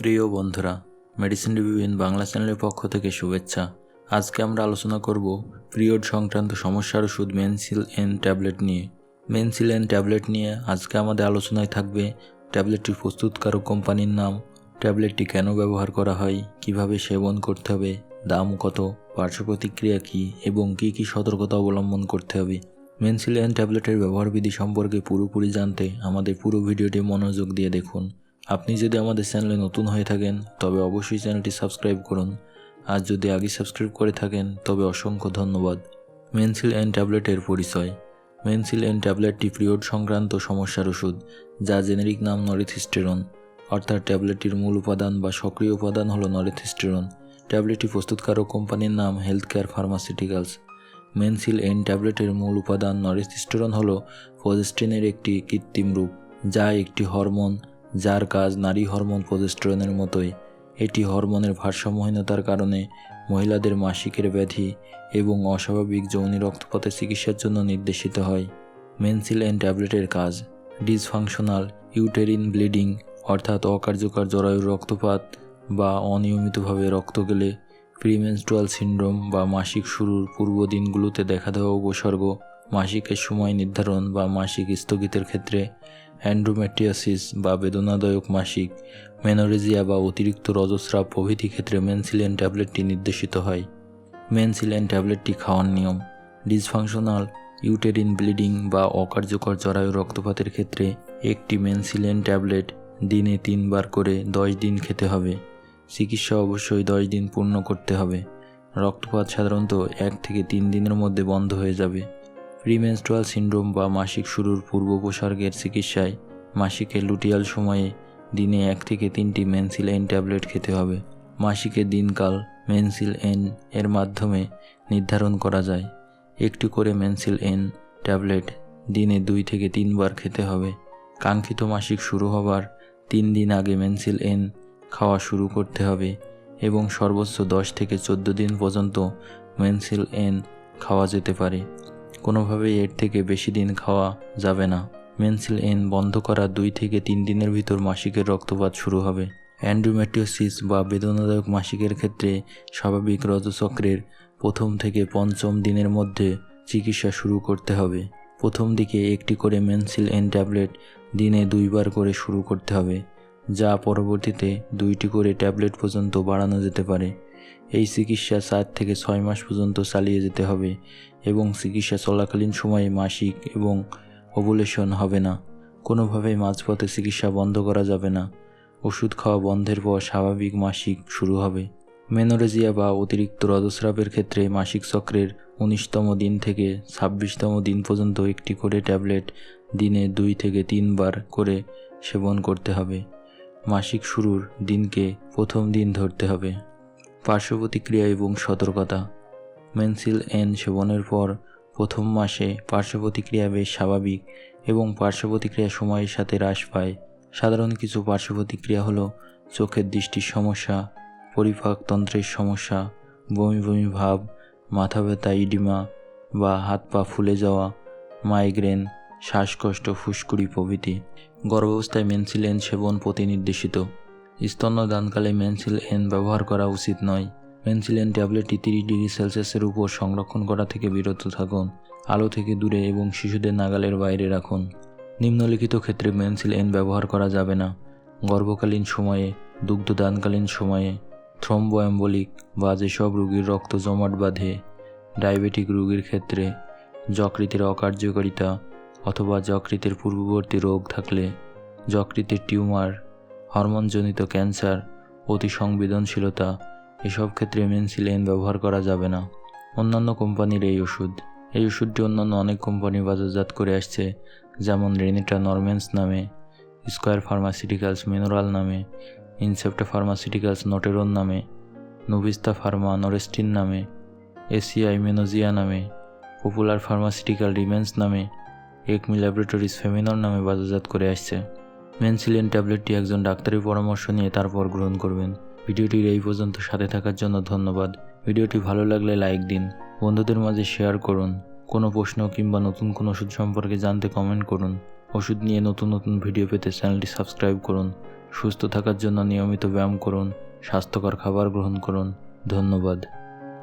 প্রিয় বন্ধুরা medicine review Bangla চ্যানেলের পক্ষ থেকে শুভেচ্ছা। আজকে আমরা আলোচনা করব পিরিয়ড সংক্রান্ত সমস্যার ওষুধ মেনসিল এন ট্যাবলেট নিয়ে। মেনসিল এন ট্যাবলেট নিয়ে আজকে আমাদের আলোচনায় থাকবে ট্যাবলেটটি প্রস্তুতকারক কোম্পানির নাম ট্যাবলেটটি কেন ব্যবহার করা হয়, কীভাবে সেবন করতে হবে, দাম কত পার্শ্ব প্রতিক্রিয়া কী, এবং কী কী সতর্কতা অবলম্বন করতে হবে। মেনসিলিয়ান ট্যাবলেটের ব্যবহারবিধি সম্পর্কে পুরোপুরি জানতে আমাদের পুরো ভিডিওটি মনোযোগ দিয়ে দেখুন। আপনি যদি আমাদের চ্যানেলে নতুন হয়ে থাকেন, তবে অবশ্যই চ্যানেলটি সাবস্ক্রাইব করুন। আর যদি আগে সাবস্ক্রাইব করে থাকেন, তবে অসংখ্য ধন্যবাদ। মেনসিল অ্যান্ড ট্যাবলেটের পরিচয়। মেনসিল অ্যান্ড ট্যাবলেটটি পিরিয়ড সংক্রান্ত সমস্যার ওষুধ, যা জেনেরিক নাম নরিথিস্টেরন। অর্থাৎ ট্যাবলেটটির মূল উপাদান বা সক্রিয় উপাদান হল নরিথিস্টেরন। ট্যাবলেটটি প্রস্তুতকারক কোম্পানির নাম health care pharmaceuticals Mensil N ট্যাবলেটের মূল উপাদান নরিথিস্টেরন হল প্রজেস্টিনের একটি কৃত্রিম রূপ, যা একটি হরমোন যার কাজ নারী হরমোন প্রজেস্টেরনের মতোই। এটি হরমোনের ভারসাম্যহীনতার কারণে মহিলাদের মাসিকের ব্যাধি এবং অস্বাভাবিক যৌনি রক্তপথের চিকিৎসার জন্য নির্দেশিত হয়। মেনসিল এন ট্যাবলেটের কাজ। ডিসফাংশনাল ইউটেরিন ব্লিডিং, অর্থাৎ অকার্যকর জরায়ুর রক্তপাত বা অনিয়মিতভাবে রক্ত গেলে প্রিমেনস্ট্রুয়াল সিন্ড্রোম বা মাসিক শুরুর পূর্ব দিনগুলোতে দেখা দেওয়া উপসর্গ, মাসিকের সময় নির্ধারণ বা মাসিক স্থগিতের ক্ষেত্রে অ্যান্ড্রোমেট্রিয়াসিস বা বেদনাদায়ক মাসিক মেনোরেজিয়া বা অতিরিক্ত রজস্রাব প্রভৃতি ক্ষেত্রে মেনসিলেন ট্যাবলেটটি নির্দেশিত হয়। মেনসিলেন ট্যাবলেটটি খাওয়ার নিয়ম, ডিসফাংশনাল ইউটেরিন ব্লিডিং বা অকার্যকর জরায়ু রক্তপাতের ক্ষেত্রে একটি মেনসিলেন ট্যাবলেট দিনে তিনবার করে দশ দিন খেতে হবে। চিকিৎসা অবশ্যই দশ দিন পূর্ণ করতে হবে। রক্তপাত সাধারণত এক থেকে তিন দিনের মধ্যে বন্ধ হয়ে যাবে। প্রিমেনস্ট্রুয়াল সিন্ড্রোম বা মাসিক শুরুর পূর্ব উপসর্গের চিকিৎসায় মাসিকের লুটিয়াল সময়ে দিনে এক থেকে তিনটি মেনসিল এন ট্যাবলেট খেতে হবে। মাসিকের দিনকাল মেনসিল এন এর মাধ্যমে নির্ধারণ করা যায়। একটি করে মেনসিল এন ট্যাবলেট দিনে দুই থেকে তিনবার খেতে হবে। কাঙ্ক্ষিত মাসিক শুরু হবার তিন দিন আগে মেনসিল এন খাওয়া শুরু করতে হবে এবং সর্বোচ্চ দশ থেকে চোদ্দ দিন পর্যন্ত মেনসিল এন খাওয়া যেতে পারে। কোনোভাবেই এর থেকে বেশি দিন খাওয়া যাবে না। মেনসিল এন বন্ধ করা দুই থেকে তিন দিনের ভিতর মাসিকের রক্তপাত শুরু হবে। অ্যান্ড্রোমেট্রিওসিস বা বেদনাদায়ক মাসিকের ক্ষেত্রে স্বাভাবিক রজচক্রের প্রথম থেকে পঞ্চম দিনের মধ্যে চিকিৎসা শুরু করতে হবে। প্রথম দিকে একটি করে মেনসিল এন ট্যাবলেট দিনে দুইবার করে শুরু করতে হবে, যা পরবর্তীতে দুইটি করে ট্যাবলেট পর্যন্ত বাড়ানো যেতে পারে। এই চিকিৎসা চার থেকে ছয় মাস পর্যন্ত চালিয়ে যেতে হবে এবং চিকিৎসা চলাকালীন সময়ে মাসিক এবং ওভুলেশন হবে না। কোনোভাবেই মাঝপথে চিকিৎসা বন্ধ করা যাবে না। ওষুধ খাওয়া বন্ধের পর স্বাভাবিক মাসিক শুরু হবে। মেনোরেজিয়া বা অতিরিক্ত রজস্রাবের ক্ষেত্রে মাসিক চক্রের উনিশতম দিন থেকে ছাব্বিশতম দিন পর্যন্ত একটি করে ট্যাবলেট দিনে দুই থেকে তিনবার করে সেবন করতে হবে। মাসিক শুরুর দিনকে প্রথম দিন ধরতে হবে। পার্শ্ব প্রতিক্রিয়া এবং সতর্কতা। মেনসিল এন সেবনের পর প্রথম মাসে পার্শ্ব প্রতিক্রিয়া বেশ স্বাভাবিক এবং পার্শ্ব প্রতিক্রিয়া সময়ের সাথে হ্রাস পায়। সাধারণ কিছু পার্শ্ব প্রতিক্রিয়া হলো চোখের দৃষ্টির সমস্যা পরিপাকতন্ত্রের সমস্যা, বমি বমি ভাব, মাথা ব্যথা, ইডিমা বা হাত পা ফুলে যাওয়া, মাইগ্রেন, শ্বাসকষ্ট, ফুসকুড়ি প্রভৃতি। গর্ভাবস্থায় মেনসিল এন সেবন প্রতিনির্দেশিত। স্তন্যদানকালে মেনসিল এন ব্যবহার করা উচিত নয়। মেনসিল এন ট্যাবলেটটি তিরিশ ডিগ্রি সেলসিয়াসের উপর সংরক্ষণ করা থেকে বিরত থাকুন। আলো থেকে দূরে এবং শিশুদের নাগালের বাইরে রাখুন। নিম্নলিখিত ক্ষেত্রে মেনসিল এন ব্যবহার করা যাবে না। গর্ভকালীন সময়ে দুগ্ধদানকালীন সময়ে থ্রম্বোঅ্যাম্বলিক বা যেসব রোগীর রক্ত জমাট বাঁধে, ডায়াবেটিক রোগীর ক্ষেত্রে, যকৃতের অকার্যকারিতা অথবা যকৃতের পূর্ববর্তী রোগ থাকলে, যকৃতের টিউমার হরমোনজনিত ক্যান্সার, অতি সংবেদনশীলতা, এসব ক্ষেত্রে মেনসিলেন ব্যবহার করা যাবে না। অন্যান্য কোম্পানির এই ওষুধ। এই ওষুধটি অন্যান্য অনেক কোম্পানি বাজারজাত করে আসছে, যেমন রেনিটা নরমেন্স নামে, স্কোয়ার ফার্মাসিউটিক্যালস মিনোরাল নামে, ইনসেপ্টা ফার্মাসিউটিক্যালস নটেরন নামে, নোভিস্তা ফার্মা নরেস্টিন নামে, এসিআই মেনোজিয়া নামে, পপুলার ফার্মাসিউটিক্যাল রিমেন্স নামে, একমি ল্যাবরেটরিজ ফেমিনর নামে বাজারজাত করে আসছে। মেনসিলিন ট্যাবলেটটি একজন ডাক্তারের পরামর্শ নিয়ে তারপর গ্রহণ করবেন। ভিডিওটির এই পর্যন্ত সাথে থাকার জন্য ধন্যবাদ। ভিডিওটি ভালো লাগলে লাইক দিন, বন্ধুদের মাঝে শেয়ার করুন, কোনো প্রশ্ন কিংবা নতুন কোনো ওষুধ সম্পর্কে জানতে কমেন্ট করুন, ওষুধ নিয়ে নতুন নতুন ভিডিও পেতে চ্যানেলটি সাবস্ক্রাইব করুন, সুস্থ থাকার জন্য নিয়মিত ব্যায়াম করুন, স্বাস্থ্যকর খাবার গ্রহণ করুন, ধন্যবাদ।